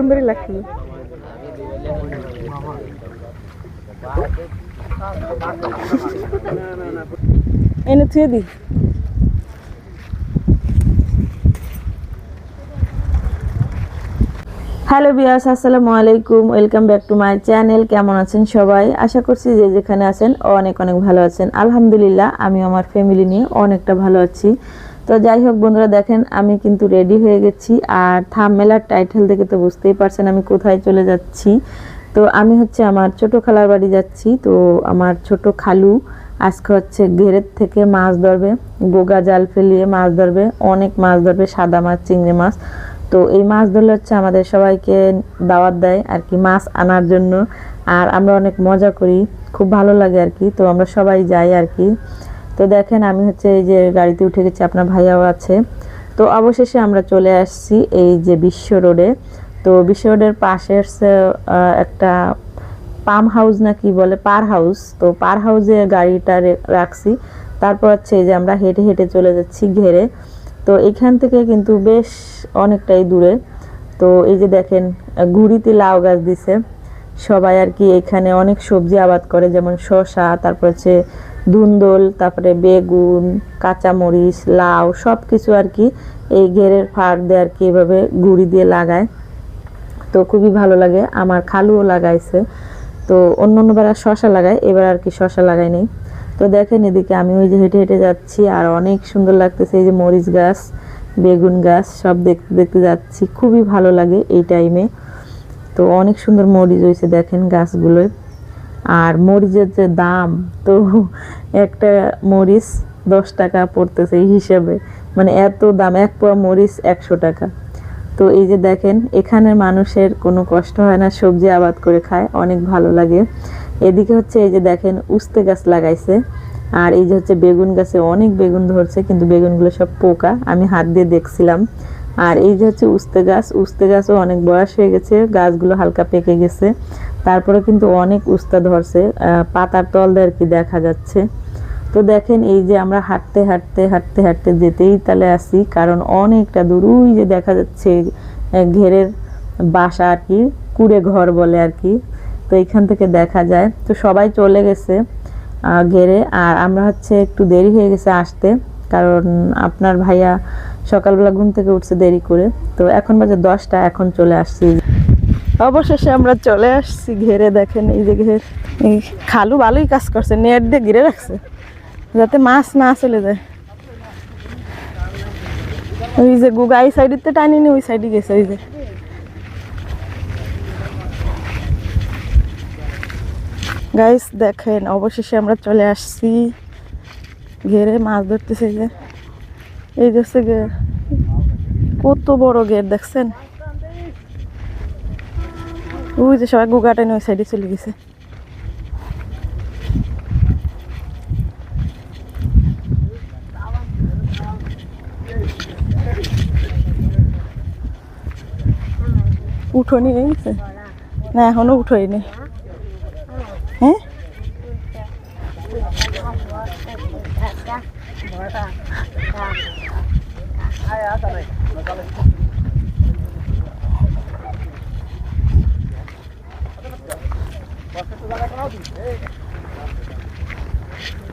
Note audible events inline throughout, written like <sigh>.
সুন্দরই লাগছে এনে থুয়ে দি। হ্যালো বিয়াস আসসালামু আলাইকুম। Welcome back to my channel. কেমন আছেন সবাই? আশা করছি যে যেখানে আছেন অনেক অনেক ভালো আছেন। আলহামদুলিল্লাহ আমি আমার ফ্যামিলি নিয়ে অনেকটা ভালো আছি। তো যাই হোক বন্ধুরা, দেখেন আমি কিন্তু রেডি হয়ে গেছি। আর থাম মেলার টাইটেল দেখে তো বুঝতেই পারছেন আমি কোথায় চলে যাচ্ছি। তো আমি হচ্ছে আমার ছোট খালার বাড়ি যাচ্ছি। তো আমার ছোট খালু আজকে হচ্ছে ঘেরের থেকে মাছ ধরবে, গোগা জাল ফেলিয়ে মাছ ধরবে, অনেক মাছ ধরবে, সাদা মাছ, চিংড়ি মাছ। তো এই মাছ ধরলে হচ্ছে আমাদের সবাইকে দাওয়াত দেয় আর কি, মাছ আনার জন্য। আর আমরা অনেক মজা করি, খুব ভালো লাগে আর কি। তো আমরা সবাই যাই আর কি। তো দেখেন, আমি হচ্ছে এই যে গাড়িতে উঠে গেছি, আপনার ভাইয়াও আছে। তো অবশেষে আমরা চলে আসছি এই যে বিশ্ব রোডে। তো বিশ্ব রোডের পাশে একটা পাম হাউস না কি বলে, পার হাউস। তো পার হাউসে গাড়িটা রাখছি। তারপর হচ্ছে এই যে আমরা হেঁটে হেঁটে চলে যাচ্ছি ঘেরে। তো এখান থেকে কিন্তু বেশ অনেকটাই দূরে। তো এই যে দেখেন ঘুড়িতে লাউ গাছ দিছে। সবাই আর কি এখানে অনেক সবজি আবাদ করে, যেমন শসা, তারপর হচ্ছে ধুন্দল, তারপরে বেগুন, কাঁচামরিচ, লাউ সব কিছু আর কি এই ঘেরের ফাড় দিয়ে আর কি এভাবে ঘুড়ি দিয়ে লাগায়। তো খুবই ভালো লাগে, আমার খালুও লাগাইছে। তো অন্য অন্যবার আর শশা লাগায়, এবার আর কি শশা লাগাই নেই তো দেখেন এদিকে আমি ওই যে হেঁটে হেঁটে যাচ্ছি আর অনেক সুন্দর লাগতেছে এই যে মরিচ গাছ, বেগুন গাছ, সব দেখতে দেখতে যাচ্ছি। খুবই ভালো লাগে এই টাইমে তো অনেক সুন্দর মরিচ হয়েছে দেখেন গাছগুলোয়। আর মরিচের যে দাম, তো একটা মরিচ দশ টাকা পড়তেছে এই হিসাবে। মানে এত দাম, এক পোয়া মরিচ একশো টাকা। তো এই যে দেখেন, এখানের মানুষের কোনো কষ্ট হয় না, সবজি আবাদ করে খায়, অনেক ভালো লাগে। এদিকে হচ্ছে এই যে দেখেন, উস্তে গাছ লাগাইছে। আর এই যে হচ্ছে বেগুন গাছে অনেক বেগুন ধরছে, কিন্তু বেগুনগুলো সব পোকা। আমি হাত দিয়ে দেখছিলাম। আর এই যে হচ্ছে উস্তে গাছ, উস্তে গাছও অনেক বয়স হয়ে গেছে, গাছগুলো হালকা পেকে গেছে। তারপরে কিন্তু অনেক উস্তা ধরছে পাতার তল আর কি দেখা যাচ্ছে। তো দেখেন এই যে আমরা হাঁটতে হাঁটতে হাঁটতে হাঁটতে যেতেই তাহলে আসি, কারণ অনেকটা দূর, ওই যে দেখা যাচ্ছে ঘেরের বাসা আর কি, কুড়ে ঘর বলে আর কি। তো এখান থেকে দেখা যায়। তো সবাই চলে গেছে ঘেরে। আর আমরা হচ্ছে একটু দেরি হয়ে গেছে আসতে, কারণ আপনার ভাইয়া সকালবেলা ঘুম থেকে উঠছে দেরি করে। তো এখন বাজে দশটা, এখন চলে আসছি। অবশেষে আমরা চলে আসছি ঘেরে, দেখেন এই যে ঘের। এই খালু ভালোই কাজ করছে, নেট দিয়ে ঘিরে রাখছে, যাতে মাছ না চলে যায়। ওই যে গুগা এই সাইডেতে টানিনি ওই সাইডে গেছে, ওই যে। গাইস দেখেন, অবশেষে আমরা চলে আসছি। ঘেরে মাছ ধরতেছে যে। এই যে কত বড় গেট দেখছেন? ওই যে সবাই গুগাটা নিয়ে ওই সাইডে চলে গেছে। উঠোনি না, এখনও উঠোয়নি হ্যাঁ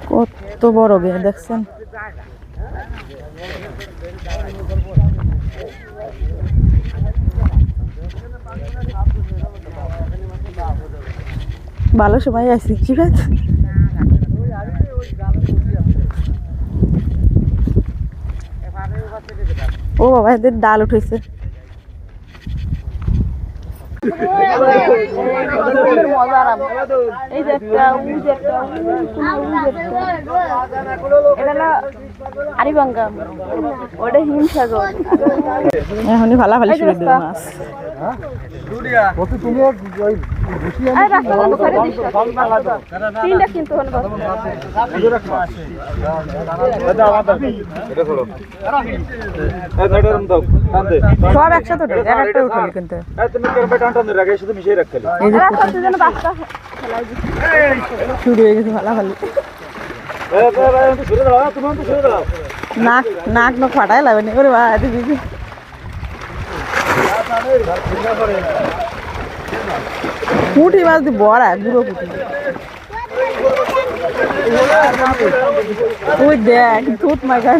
কত বড় গে দেখছেন? ভালো সময় আছি কি হয়েছে ও বাবা এদের ডাল উঠেছে। এই যে একটা উজ একটা আরিবাঙ্গা ওটা হিমসাগর এখনই ভালো ভালো শুরু মাছ সব একসাথে কিন্তু। শুরু হয়ে গেছে ভালো ভালো নাক নাক নখ ফাটাই লাগবে নি করে বা এত দিদি পুঁটি মাছ দি বড়া, গুঁড়ো পুঁটি। ওই দেখ দুধ মাখান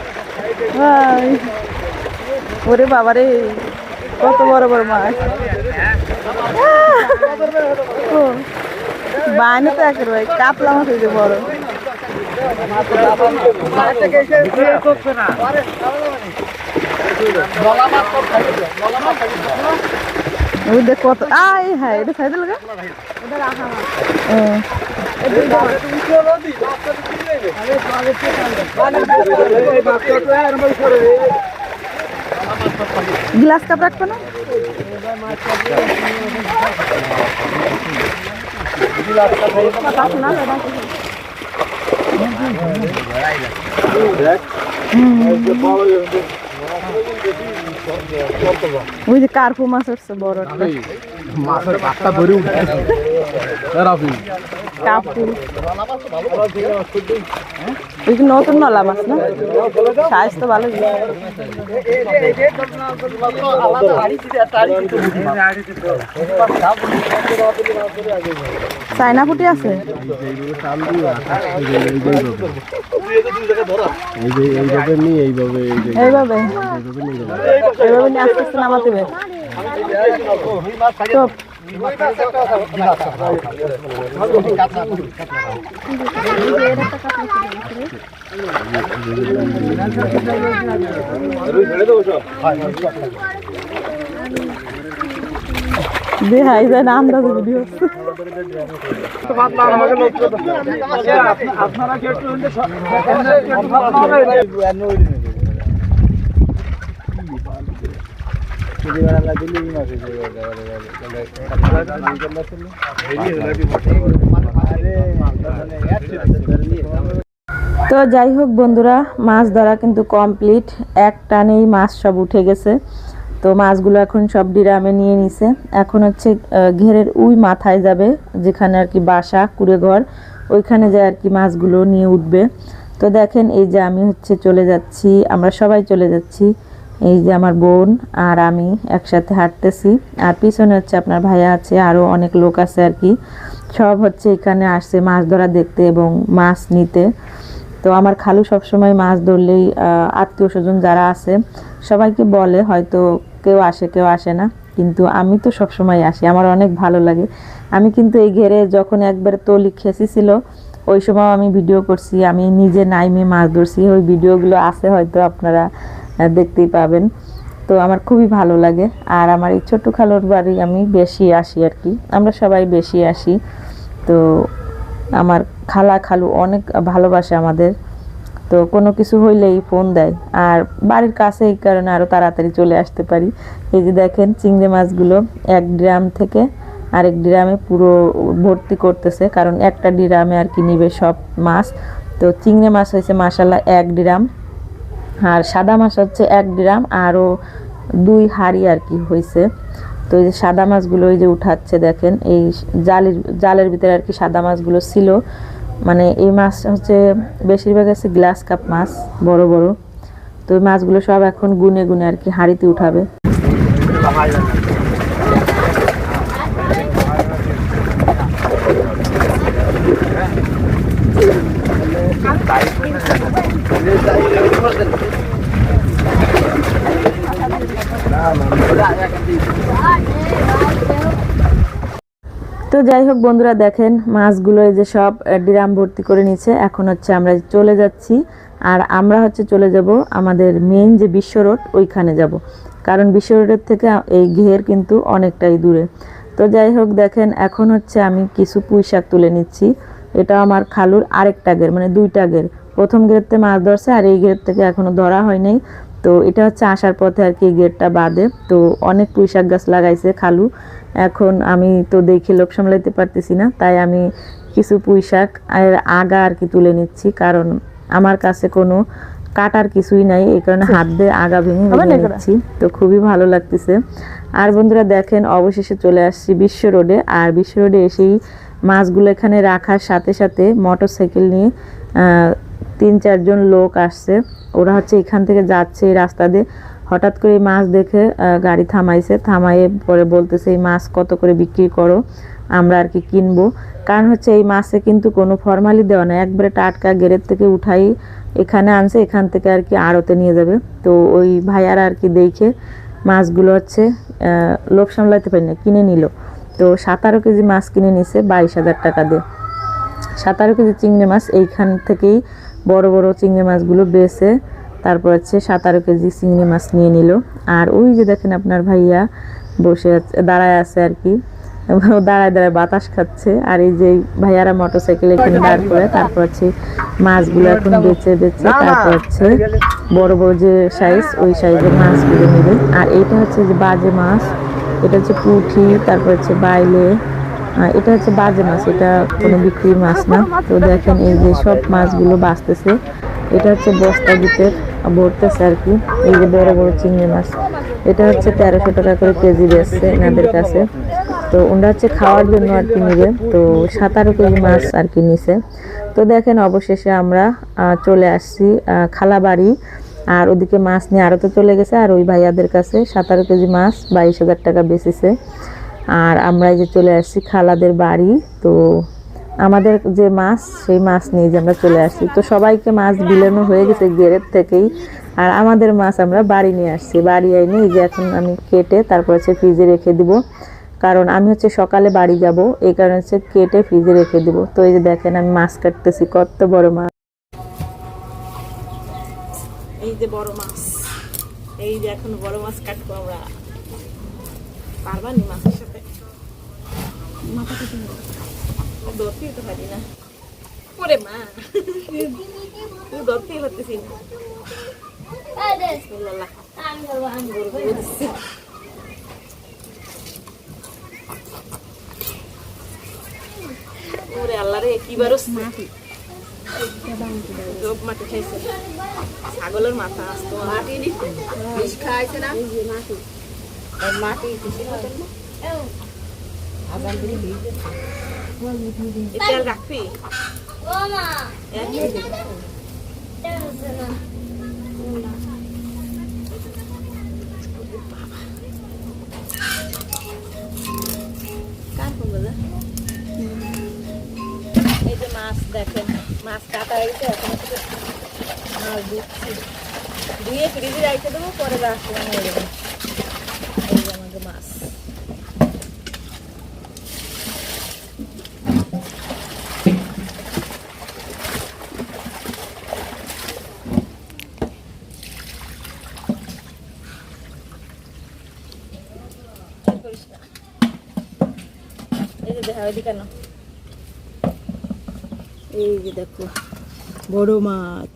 ওরে বাবা রে কত বড় বড় মাছ। বানে তো একেবারে কাতলা মাছ হয়েছে বড়। কত? আই হ্যাঁ লাগা গ্লাস কাপ রাখবে না ওই যে কার্পু মাছ উঠছে বড় মাছের কাঠটা ধরে রাফি ওই নতুন নলা মাছ না? সাইজ তো ভালো চাইনা ফুটি আছে? এইভাবে। তো তো যাই হোক বন্ধুরা মাছ ধরা কিন্তু কমপ্লিট এক টানেই মাছ সব উঠে গেছে। তো মাছগুলো এখন সব ডিরামে নিয়ে নিছে। এখন হচ্ছে ঘেরের উই মাথায় যাবে, যেখানে আর কি বাসা কুড়ে ঘর ওইখানে যায় আর কি মাছগুলো নিয়ে উঠবে। তো দেখেন, এই যে আমি হচ্ছে চলে যাচ্ছি, আমরা সবাই চলে যাচ্ছি, এই যে আমার বোন আর আমি একসাথে হাঁটতেছি। আর পিছনে হচ্ছে আপনার ভাইয়া আছে আরও অনেক লোক আছে আর কি। সব হচ্ছে এখানে আসছে মাছ ধরা দেখতে এবং মাছ নিতে। তো আমার খালু সবসময় মাছ ধরলেই আত্মীয় স্বজন যারা আছে, সবাইকে বলে, হয়তো কেউ আসে কেউ আসে না। কিন্তু আমি তো সবসময় আসি, আমার অনেক ভালো লাগে। আমি কিন্তু এই ঘেরে যখন একবার তলি খেসেছিল ওই সময় আমি ভিডিও করছি। আমি নিজে নাইমে মাছ ধরছি, ওই ভিডিওগুলো আছে হয়তো আপনারা দেখতেই পাবেন। তো আমার খুবই ভালো লাগে। আর আমার এই ছোট্ট খালুর বাড়ি আমি বেশি আসি আর কি। আমরা সবাই বেশি আসি। তো আমার খালা খালু অনেক ভালোবাসে আমাদের। তো কোনো কিছু হইলেই ফোন দেয়। আর বাড়ির কাছে এই কারণে আরও তাড়াতাড়ি চলে আসতে পারি। এই যে দেখেন চিংড়ি মাছগুলো এক ড্রাম থেকে আরেক ড্রামে পুরো ভর্তি করতেছে, কারণ একটা ড্রামে আর কি নিবে সব মাছ। তো চিংড়ি মাছ হয়েছে মাসাল্লাহ এক ড্রাম আর সাদা মাছ হচ্ছে এক ড্রাম আরও দুই হাড়ি আর কি হয়েছে তো এই যে সাদা মাছগুলো এই যে উঠাচ্ছে দেখেন, এই জালের জালের ভিতরে আর কি সাদা মাছগুলো ছিল। মানে এই মাছ হচ্ছে বেশিরভাগ আছে গ্লাস কাপ মাছ, বড় বড়। তো এই মাছগুলো সব এখন গুনে গুনে আর কি হাঁড়িতে উঠাবে। তো যাই হোক বন্ধুরা, দেখেন মাছগুলো যে সব ড্রাম ভর্তি করে নিচ্ছে এখন হচ্ছে আমরা চলে যাচ্ছি আর আমরা হচ্ছে চলে যাব আমাদের মেইন যে বিশ্ব রোড, ওইখানে যাব। কারণ বিশ্ব রোডের থেকে এই ঘের কিন্তু অনেকটাই দূরে। তো যাই হোক, দেখেন এখন হচ্ছে আমি কিছু পুঁই শাক তুলে নিচ্ছি। এটা আমার খালুর আরেকটা গের মানে দুইটা গের প্রথম গেরতে মাছ ধরছে আর এই গের থেকে এখনও ধরা হয় নাই। তো এটা হচ্ছে আসার পথে আর কি গেটটা বাদে তো অনেক পুঁই শাক গাছ লাগাইছে খালু। এখন আমি তো দেখে লোক সামলাইতে পারতেছি না তাই আমি কিছু পুঁই শাক আর আগা আর কি তুলে নিচ্ছি কারণ আমার কাছে কোনো কাটার কিছুই নাই এই কারণে হাত দিয়ে আগা ভেঙে ভেঙে নিচ্ছি তো খুবই ভালো লাগতেছে। আর বন্ধুরা দেখেন অবশেষে চলে আসছি বিশ্ব রোডে আর বিশ্ব রোডে এসেই মাছগুলো এখানে রাখার সাথে সাথে মোটর সাইকেল নিয়ে তিন চারজন লোক আসছে ওরা হচ্ছে এখান থেকে যাচ্ছে এই রাস্তা দিয়ে। হঠাৎ করে মাছ দেখে গাড়ি থামাইছে। থামাইয়ে পরে বলতেছে, এই মাছ কত করে বিক্রি করো? আমরা আর কি কিনবো? কারণ হচ্ছে এই মাছে কিন্তু কোনো ফরমালি দেওয়া না একবারে টাটকা গেরের থেকে উঠাই এখানে আনছে, এখান থেকে আর কি আড়তে নিয়ে যাবে। তো ওই ভাইয়ারা আর কি দেখে মাছগুলো হচ্ছে লোক সামলাতে পারি না কিনে নিল। তো সাতারো কেজি মাছ কিনে নিছে, বাইশ হাজার টাকা দিয়ে। সাতারো কেজি চিংড়ি মাছ, এইখান থেকেই বড় বড় চিংড়ি মাছগুলো বেছে তারপর হচ্ছে সাতারো কেজি চিংড়ি মাছ নিয়ে নিল। আর ওই যে দেখেন আপনার ভাইয়া বসে আছে, দাঁড়ায় আছে আর কি। <laughs> দাঁড়ায় দাঁড়ায় বাতাস খাচ্ছে। আর এই যে ভাইয়ারা মোটর সাইকেল এখানে দাঁড় করে, তারপর হচ্ছে মাছগুলো এখন বেছে বেছে তারপর হচ্ছে বড় বড় যে সাইজ ওই সাইজের মাছগুলো নেবে। আর এইটা হচ্ছে যে বাজে মাছ, এটা হচ্ছে পুঁটি তারপর হচ্ছে বাইলে এটা হচ্ছে বাজে মাছ, এটা কোনো বিক্রির মাছ না। তো দেখেন এই যে সব মাছগুলো বাঁচতেছে। এটা হচ্ছে বস্তা ভিতর ভরতেছে আর কি এই যে বড় বড় চিংড়ি মাছ। এটা হচ্ছে তেরোশো টাকা করে কেজি বেচছে এনাদের কাছে। তো ওনারা হচ্ছে খাওয়ার জন্য আর কি নিবে। তো সাতারো কেজি মাছ আর কি নিছে। তো দেখেন অবশেষে আমরা চলে আসছি খালাবাড়ি। আর ওদিকে মাছ নিয়ে আরও তো চলে গেছে। আর ওই ভাইয়াদের কাছে সাতারো কেজি মাছ বাইশ হাজার টাকা বেচেছে। আর আমরা এই যে চলে আসছি খালাদের বাড়ি। তো আমাদের যে মাছ, সেই মাছ নিয়ে যে আমরা চলে আসছি তো সবাইকে মাছ বিলানো হয়ে গেছে গেরের থেকেই। আর আমাদের মাছ আমরা বাড়ি নিয়ে আসছি। বাড়ি আইনি এই যে এখন আমি কেটে তারপর হচ্ছে ফ্রিজে রেখে দিব। কারণ আমি হচ্ছে সকালে বাড়ি যাব, এই কারণে হচ্ছে কেটে ফ্রিজে রেখে দিব। তো এই যে দেখেন আমি মাছ কাটতেছি, কত বড় মাছ। এই যে বড় মাছ। এই যে এখন বড় মাছ কাটবো আমরা। পারবা নি মাছের সাথে? মাথাটা কি ধরতেই তো পারি না। ওরে মা। তুই পারতেছি না। ওরে আল্লাহ রে কি বারস মাটি। মাটি খাইছে। ছাগলের মাথা আসতো। মাটি খাইছে না? মাটি। তেল রাখবি কার ফোন বাজে? এই যে মাছ দেখেন মাছ কাটা হয়ে গেছে এখন মাছ ধুয়ে ফ্রিজে রাখতে দেবো পরে রাখতে হয়ে যাবে এই যে আমাদের মাছ আর করিস না। এই যে দেখা, বড় মাছ।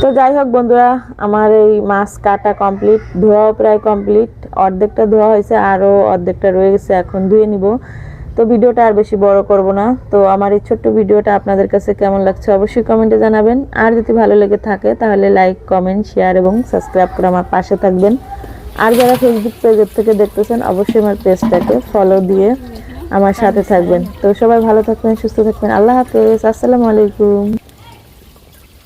তো যাই হোক বন্ধুরা, আমার এই মাছ কাটা কমপ্লিট, ধোয়াও প্রায় কমপ্লিট। অর্ধেকটা ধোয়া হয়েছে, আরও অর্ধেকটা রয়ে গেছে, এখন ধুয়ে নিব। তো ভিডিওটা আর বেশি বড় করব না। তো আমার এই ছোট্ট ভিডিওটা আপনাদের কাছে কেমন লাগছে অবশ্যই কমেন্টে জানাবেন। আর যদি ভালো লেগে থাকে, তাহলে লাইক কমেন্ট শেয়ার এবং সাবস্ক্রাইব করে আমার পাশে থাকবেন। আর যারা ফেসবুক পেজের থেকে দেখতেছেন, অবশ্যই আমার পেজটাকে ফলো দিয়ে আমার সাথে থাকবেন। তো সবাই ভালো থাকবেন, সুস্থ থাকবেন। আল্লাহ হাফেজ, আসসালামু আলাইকুম।